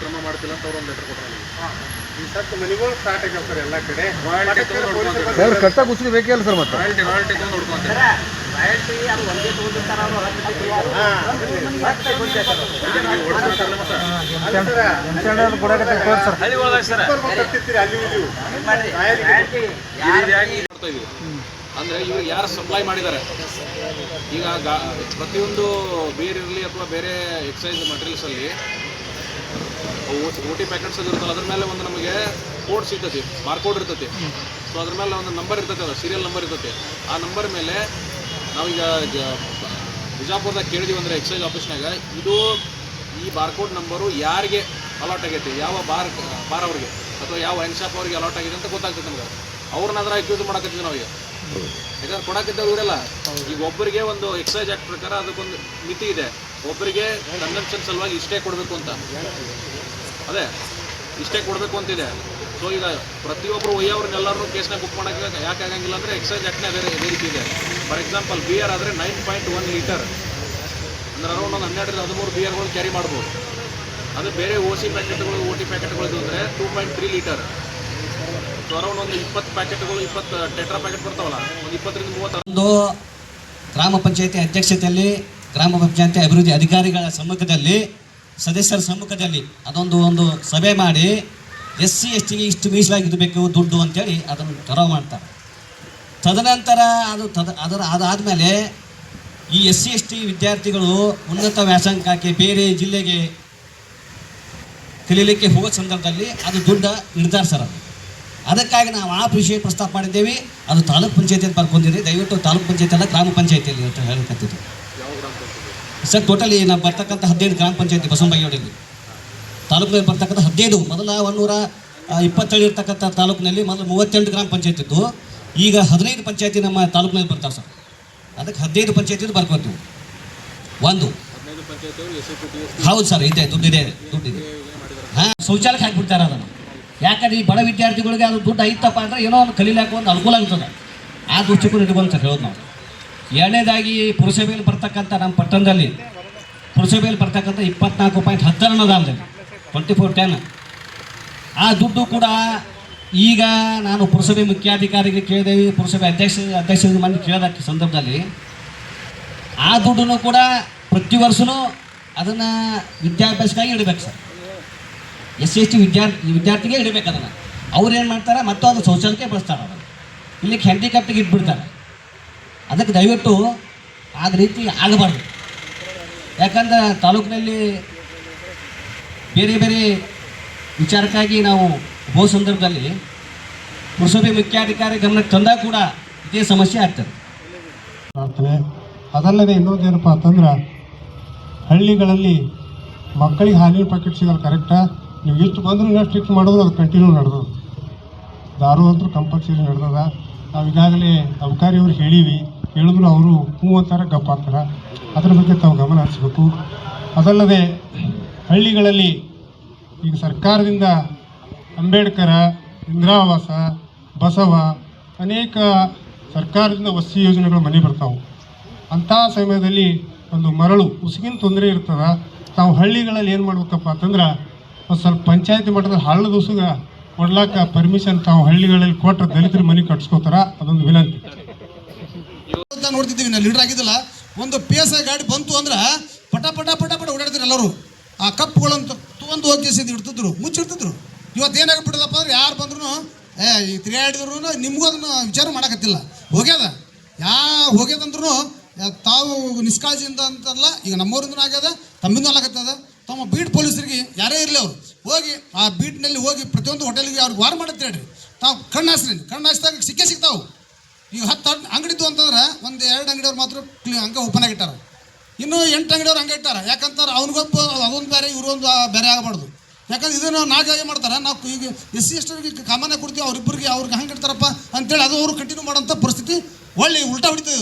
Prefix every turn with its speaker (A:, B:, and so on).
A: ಕ್ರಮ ಮಾಡ್ತಿಲ್ಲ ಅಂತ ಅವ್ರು ಒಂದು ಲೆಟರ್ ಕೊಟ್ಟರು
B: ಈ ಸತ್ತು ಮನೆಗಳು ಸ್ಟಾರ್ಟ್ ಆಗ್ಯಾವ ಸರ್ ಎಲ್ಲ ಕಡೆ.
A: ರಾಯಲ್ಟಿ.
C: ಸರ್ ಬೇಕೇ ಅಲ್ಲ ಸರ್ ಮತ್ತೆ.
A: ರಾಯಲ್ಟಿ ರಾಯಲ್ಟಿ ತಗೊಂಡು ನೋಡ್ಕೊಂತಾರೆ.
B: ರಾಯಲ್ಟಿ
A: ಅಂದ್ರೆ ಇವ್ರಿಗೆ ಯಾರು ಸಪ್ಲೈ ಮಾಡಿದ್ದಾರೆ? ಈಗ ಪ್ರತಿಯೊಂದು ಬೀರ್ ಇರಲಿ ಅಥವಾ ಬೇರೆ ಎಕ್ಸೈಸ್ ಮಟೀರಿಯಲ್ಸ್ ಅಲ್ಲಿ ಓ ಟಿ ಪ್ಯಾಕೆಟ್ಸ್ ಇರ್ತಲ್ಲ ಅದ್ರ ಮೇಲೆ ಒಂದು ನಮಗೆ ಕೋಡ್ ಸಿಗ್ತೈತಿ ಬಾರ್ಕೋಡ್ ಇರ್ತೈತಿ ಸೊ ಅದ್ರ ಮೇಲೆ ಒಂದು ನಂಬರ್ ಇರ್ತೈತೆ ಅದು ಸೀರಿಯಲ್ ನಂಬರ್ ಇರ್ತೈತಿ ಆ ನಂಬರ್ ಮೇಲೆ ನಾವೀಗ ಬಿಜಾಪುರದಾಗ ಕೇಳಿದೀವಿ ಅಂದ್ರೆ ಎಕ್ಸೈಸ್ ಆಫೀಸ್ನಾಗ ಇದು ಈ ಬಾರ್ಕೋಡ್ ನಂಬರು ಯಾರಿಗೆ ಅಲಾಟ್ ಆಗೈತಿ, ಯಾವ ಬಾರ್ ಬಾರ್ ಅವ್ರಿಗೆ, ಅಥವಾ ಯಾವ ಹೆಂಗ್ ಶಾಪ್ ಅವ್ರಿಗೆ ಅಲಾಟ್ ಆಗಿದೆ ಅಂತ ಗೊತ್ತಾಗ್ತೈತೆ ನಮ್ಗೆ. ಅವ್ರನ್ನ ಅದ್ರ ಅಕ್ಯೂಸ್ ಮಾಡಕತ್ತೀವಿ ನಾವೀಗ. ಯಾಕಂದ್ರೆ ಕೊಡಕ್ಕಿದ್ದವ್ರು ಊರಲ್ಲ ಈಗ ಒಬ್ಬರಿಗೆ ಒಂದು ಎಕ್ಸೈಸ್ ಆಕ್ಟ್ ಪ್ರಕಾರ ಅದಕ್ಕೊಂದು ಮಿತಿ ಇದೆ. ಒಬ್ಬರಿಗೆ ಕನ್ಸಂಪ್ಷನ್ ಸಲುವಾಗಿ ಇಷ್ಟೇ ಕೊಡಬೇಕು ಅಂತ. ಅದೇ, ಇಷ್ಟೇ ಕೊಡಬೇಕು ಅಂತಿದೆ. ಸೊ ಈಗ ಪ್ರತಿಯೊಬ್ಬರು ಒಯ್ಯವ್ರನ್ನೆಲ್ಲರೂ ಕೇಸ್ನ ಬುಕ್ ಮಾಡೋಕ್ಕೆ ಯಾಕೆ ಆಗಂಗಿಲ್ಲ ಅಂದರೆ ಎಕ್ಸೈಸ್ ಆ್ಯಕ್ಟ್ನೇ ಅದೇ ಅದೇ ರೀತಿ ಇದೆ. ಫಾರ್ ಎಕ್ಸಾಂಪಲ್ ಬಿಯರ್ ಆದರೆ ನೈನ್ ಪಾಯಿಂಟ್ ಒನ್ ಲೀಟರ್ ಅಂದ್ರೆ ಅರೌಂಡ್ ಒಂದು ಹನ್ನೆರಡರಿಂದ ಹದಿಮೂರು ಬಿಯರ್ಗಳು ಕ್ಯಾರಿ ಮಾಡ್ಬೋದು. ಅದು ಬೇರೆ ಓ ಸಿ ಪ್ಯಾಕೆಟ್ಗಳು ಓ ಟಿ ಪ್ಯಾಕೆಟ್ಗಳು ಅಂದರೆ ಟೂ ಪಾಯಿಂಟ್ ತ್ರೀ ಲೀಟರ್ ಒಂದು
D: ಗ್ರಾಮ ಪಂಚಾಯತಿ ಅಧ್ಯಕ್ಷತೆಯಲ್ಲಿ, ಗ್ರಾಮ ಪಂಚಾಯತಿ ಅಭಿವೃದ್ಧಿ ಅಧಿಕಾರಿಗಳ ಸಮ್ಮುಖದಲ್ಲಿ, ಸದಸ್ಯರ ಸಮ್ಮುಖದಲ್ಲಿ ಅದೊಂದು ಒಂದು ಸಭೆ ಮಾಡಿ, ಎಸ್ ಸಿ, ಎಸ್ ಟಿಗೆ ಇಷ್ಟು ಮೀಸಲಾಗಿರಬೇಕು ದುಡ್ಡು ಅಂತೇಳಿ ಅದನ್ನು ತೆರವು ಮಾಡ್ತಾರೆ. ತದನಂತರ ಅದು ತದ, ಅದರ, ಅದಾದಮೇಲೆ ಈ ಎಸ್ ಸಿ, ಎಸ್ ಟಿ ವಿದ್ಯಾರ್ಥಿಗಳು ಉನ್ನತ ವ್ಯಾಸಂಗಕ್ಕೆ ಬೇರೆ ಜಿಲ್ಲೆಗೆ ಕಲೀಲಿಕ್ಕೆ ಹೋಗೋ ಸಂದರ್ಭದಲ್ಲಿ ಅದು ದುಡ್ಡು ನಿರ್ಧರಿಸ್ತಾರೆ ಅದಕ್ಕಾಗಿ ನಾವು ಆ ವಿಷಯ ಪ್ರಸ್ತಾಪ ಮಾಡಿದ್ದೇವೆ. ಅದು ತಾಲೂಕ್ ಪಂಚಾಯತಿ ಅಂತ ಬರ್ಕೊಂಡಿದೆ. ದಯವಿಟ್ಟು ತಾಲೂಕ್ ಪಂಚಾಯತಿ ಅಲ್ಲ ಗ್ರಾಮ ಪಂಚಾಯತಿಯಲ್ಲಿ ಅಂತ ಹೇಳಕತ್ತಿದ್ದು. ಸರ್ ಟೋಟಲಿ ನಾವು ಬರ್ತಕ್ಕಂಥ ಹದಿನೈದು ಗ್ರಾಮ ಪಂಚಾಯತಿ ಬಸವನಬಾಗೇವಾಡಿಯಲ್ಲಿ ತಾಲೂಕಿನಲ್ಲಿ ಬರ್ತಕ್ಕಂಥ ಹದಿನೈದು ಮೊದಲ ಒಂದೂರ ಇಪ್ಪತ್ತೇಳು ಇರ್ತಕ್ಕಂಥ ತಾಲೂಕಿನಲ್ಲಿ ಮೊದಲು ಮೂವತ್ತೆಂಟು ಗ್ರಾಮ ಪಂಚಾಯತಿ ಇತ್ತು ಈಗ ಹದಿನೈದು ಪಂಚಾಯತಿ ನಮ್ಮ ತಾಲೂಕಿನಲ್ಲಿ ಬರ್ತಾವೆ ಸರ್. ಅದಕ್ಕೆ ಹದಿನೈದು ಪಂಚಾಯತಿ ಬರ್ಕೊತೀವಿ. ಒಂದು. ಹೌದು ಸರ್ ಇದೆ ದುಡ್ಡಿದೆ ದುಡ್ಡಿದೆ. ಹಾಂ ಶೌಚಾಲಯಕ್ಕೆ ಹಾಕ್ಬಿಡ್ತಾರೆ ಅದನ್ನು. ಯಾಕಂದ್ರೆ ಈ ಬಡ ವಿದ್ಯಾರ್ಥಿಗಳಿಗೆ ಅದು ದುಡ್ಡು ಐತಪ್ಪ ಅಂದ್ರೆ ಏನೋ ಒಂದು ಕಲೀಲಾಕ ಒಂದು ಅನುಕೂಲ ಆಗ್ತದೆ. ಆ ದೃಷ್ಟಿಕೋನ ಇಟ್ಕೊಂಡು ಸರ್ ಹೇಳೋದು ನಾವು. ಎರಡನೇದಾಗಿ ಪುರಸಭೆಯಲ್ಲಿ ಬರ್ತಕ್ಕಂಥ ನಮ್ಮ ಪಟ್ಟಣದಲ್ಲಿ, ಪುರಸಭೆಯಲ್ಲಿ ಬರ್ತಕ್ಕಂಥ ಇಪ್ಪತ್ನಾಲ್ಕು ಪಾಯಿಂಟ್ ಹತ್ತರ ದಾಮದಲ್ಲಿ ಟ್ವೆಂಟಿ ಫೋರ್ ಟೆನ್ ಆ ದುಡ್ಡು ಕೂಡ ಈಗ ನಾನು ಪುರಸಭೆ ಮುಖ್ಯಾಧಿಕಾರಿಗೆ ಕೇಳಿದೆ, ಪುರಸಭೆ ಅಧ್ಯಕ್ಷ, ಅಧ್ಯಕ್ಷರಿಗೆ ಮಂದಿ ಕೇಳಿದ ಸಂದರ್ಭದಲ್ಲಿ. ಆ ದುಡ್ಡನ್ನು ಕೂಡ ಪ್ರತಿ ವರ್ಷವೂ ಅದನ್ನು ವಿದ್ಯಾಭ್ಯಾಸಕ್ಕಾಗಿ ಇಡಬೇಕು ಸರ್. ಎಸ್ ಎಸ್ ಟಿ ವಿದ್ಯಾರ್ಥಿ ವಿದ್ಯಾರ್ಥಿಗೆ ಇಡಬೇಕು ಅದನ್ನು ಅವ್ರು ಏನು ಮಾಡ್ತಾರೆ ಮತ್ತೊಂದು ಶೌಚಾಲಯಕ್ಕೆ ಬಳಸ್ತಾರೆ ಅವರು. ಇಲ್ಲಿ ಹ್ಯಾಂಡಿಕ್ಯಾಪ್ಟಿಗೆ ಇಟ್ಬಿಡ್ತಾರೆ. ಅದಕ್ಕೆ ದಯವಿಟ್ಟು ಆದ ರೀತಿ ಆಗಬಾರ್ದು. ಯಾಕಂದ್ರೆ ತಾಲೂಕಿನಲ್ಲಿ ಬೇರೆ ಬೇರೆ ವಿಚಾರಕ್ಕಾಗಿ ನಾವು ಹೋದ ಸಂದರ್ಭದಲ್ಲಿ ಪುರಸಭೆ ಮುಖ್ಯಾಧಿಕಾರಿ ಗಮನಕ್ಕೆ ತಂದಾಗ ಕೂಡ ಇದೇ ಸಮಸ್ಯೆ ಆಗ್ತದೆ.
B: ಮಾಡ್ತಾನೆ ಅದಲ್ಲದೆ ಇನ್ನೊಂದು ಏನಪ್ಪ ಅಂತಂದ್ರೆ ಹಳ್ಳಿಗಳಲ್ಲಿ ಮಕ್ಕಳಿಗೆ ಹಾಲಿನ ಪ್ಯಾಕೆಟ್ ಸಿಗಲ್ಲ ಕರೆಕ್ಟಾ ನೀವು ಇಷ್ಟು ಬಂದರೂ ಇನ್ನೂ ಸ್ಟ್ರಿಕ್ಟ್ ಮಾಡೋದು, ಅದು ಕಂಟಿನ್ಯೂ ನಡೆದು ದಾರು ಅಂತೂ ಕಂಪಲ್ಸರಿ ನಡೆದದ. ನಾವು ಈಗಾಗಲೇ ಅಬಕಾರಿಯವ್ರು ಹೇಳೀವಿ. ಹೇಳಿದ್ರು ಅವರು ಹ್ಞೂ ಅಂತಾರೆ ಗಪ್ಪ ಅಂತಾರೆ ಅದ್ರ ಬಗ್ಗೆ ತಾವು ಗಮನ ಹರಿಸ್ಬೇಕು. ಅದಲ್ಲದೆ ಹಳ್ಳಿಗಳಲ್ಲಿ ಈಗ ಸರ್ಕಾರದಿಂದ ಅಂಬೇಡ್ಕರ, ಇಂದಿರಾವಾಸ, ಬಸವ ಅನೇಕ ಸರ್ಕಾರದಿಂದ ವಸತಿ ಯೋಜನೆಗಳು ಮನೆ ಬರ್ತಾವೆ. ಅಂಥ ಸಮಯದಲ್ಲಿ ಒಂದು ಮರಳು ಉಸುಗಿನ ತೊಂದರೆ ಇರ್ತದೆ. ತಾವು ಹಳ್ಳಿಗಳಲ್ಲಿ ಏನು ಮಾಡ್ಬೇಕಪ್ಪ ಅಂತಂದ್ರೆ ಒಂದು ಸ್ವಲ್ಪ ಪಂಚಾಯತಿ ಮಟ್ಟದಲ್ಲಿ ಹಳ್ಳದ ಉಸುಗ ಕೊಡ್ಲಾಕ ಪರ್ಮಿಷನ್ ತಾವು ಹಳ್ಳಿಗಳಲ್ಲಿ ಕೊಟ್ಟರೆ ದಲಿತರ ಮನೆ ಕಟ್ಸ್ಕೋತಾರ, ಅದೊಂದು ವಿನಂತಿ.
E: ನೋಡ್ತಿದ್ದೀವಿ ನಾವು ಲೀಡರ್ ಆಗಿದ್ದಲ್ಲ, ಒಂದು ಪಿ ಎಸ್ ಐ ಗಾಡಿ ಬಂತು ಅಂದ್ರೆ ಪಟ ಪಟ ಪಟ ಪಟ ಓಡಾಡ್ತಾರೆ ಎಲ್ಲರೂ. ಆ ಕಪ್ಗಳಂತ ತೊಗೊಂಡು ಹೋಗಿ ಇಡ್ತಿದ್ರು, ಮುಚ್ಚಿಡ್ತಿದ್ರು. ಇವತ್ತು ಏನಾಗ್ಬಿಟ್ಟದಪ್ಪ ಅಂದ್ರೆ ಯಾರು ಬಂದ್ರು ಏ, ಈ ತಿರುಗಾಡಿದ್ರು ನಿಮಗೂ ಅದನ್ನು ವಿಚಾರ ಮಾಡಕತ್ತಿಲ್ಲ. ಹೋಗ್ಯದ. ಯಾ ಹೋಗ್ಯದಂದ್ರೂ ತಾವು ನಿಷ್ಕಾಳಜಿಯಿಂದ ಅಂತಲ್ಲ, ಈಗ ನಮ್ಮೂರಿಂದ ಆಗ್ಯದ ತಮ್ಮಿಂದ ಆಗತ್ತದ. ತಮ್ಮ ಬೀಟ್ ಪೊಲೀಸರಿಗೆ ಯಾರೇ ಇರಲಿ ಅವರು, ಹೋಗಿ, ಆ ಬೀಟ್ನಲ್ಲಿ ಹೋಗಿ ಪ್ರತಿಯೊಂದು ಹೋಟೆಲ್ಗೆ ಅವ್ರಿಗೆ ವಾರ ಮಾಡತ್ತೆ ಹೇಳ್ರಿ. ತಾವು ಕಣ್ಣು ಹಾಸ್ರಿ ಕಣ್ಣು ಹಾಸಿದಾಗ ಸಿಕ್ಕೇ ಸಿಗ್ತಾವೆ. ನೀವು ಹತ್ತು ಅಂಗಡಿದ್ದು ಅಂತಂದ್ರೆ ಒಂದು ಎರಡು ಅಂಗಡಿಯವ್ರು ಮಾತ್ರ ಕ್ಲಿ ಹಂಗೆ ಓಪನ್ ಆಗಿಟ್ಟಾರ ಇನ್ನು ಎಂಟು ಅಂಗಡಿಯವ್ರು ಹಂಗೆ ಇಟ್ಟಾರ. ಯಾಕಂತಾರೆ ಅವ್ನಿಗೊಬ್ಬ ಅದೊಂದು ಬೇರೆ ಇವರೊಂದು ಬೇರೆ ಆಗಬಾರ್ದು. ಯಾಕಂದ್ರೆ ಇದನ್ನು ನಾಲ್ಕಾಗಿ ಮಾಡ್ತಾರೆ, ನಾವು ಈಗ ಎಸ್ ಸಿ ಎಸ್ಟರಿಗೆ ಕಾಮನ್ಯ ಕೊಡ್ತೀವಿ ಅವ್ರಿಬ್ಬರಿಗೆ ಅವ್ರಿಗೆ ಹಂಗೆ ಇಡ್ತಾರಪ್ಪ ಅಂತೇಳಿ ಅದು ಅವರು ಕಂಟಿನ್ಯೂ ಮಾಡೋಂಥ ಪರಿಸ್ಥಿತಿ ಒಳ್ಳೆ ಉಲ್ಟಾ ಹೊಡಿತದೆ